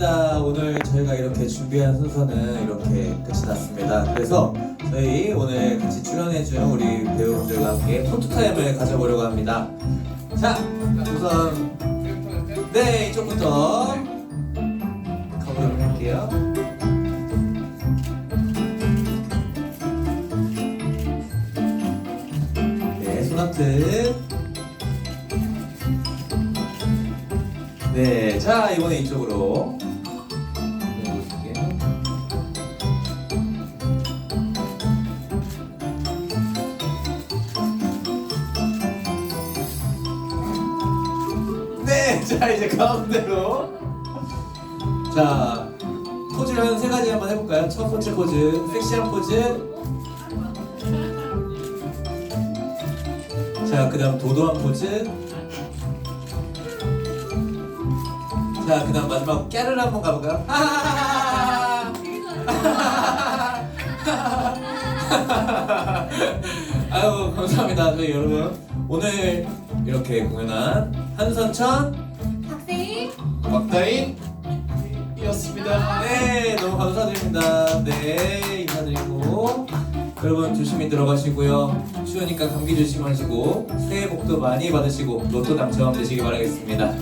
저희가 이렇게 준비한 순서는 이렇게 끝이 났습니다. 그래서 저희 오늘 같이 출연해준 우리 배우분들과 함께 포토타임을 가져보려고 합니다. 자, 우선 네 이쪽부터 가보도록 할게요. 네, 손아트. 네, 자 이번에 이쪽으로. 자 이제 가운데로. 자 포즈를 한 세 가지 한번 해볼까요? 첫 번째 포즈, 섹시한 포즈. 자, 그다음 도도한 포즈. 자, 그다음 마지막 깨를 한번 가볼까요? 아유 감사합니다 저희 여러분 오늘 이렇게 공연한 한선천 박세희 박다인 이었습니다. 네, 너무 감사드립니다. 네, 인사드리고 여러분 조심히 들어가시고요. 추우니까 감기 조심하시고 새해 복도 많이 받으시고 로또 당첨되시기 바라겠습니다.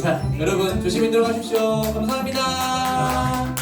자, 여러분 조심히 들어가십시오. 감사합니다.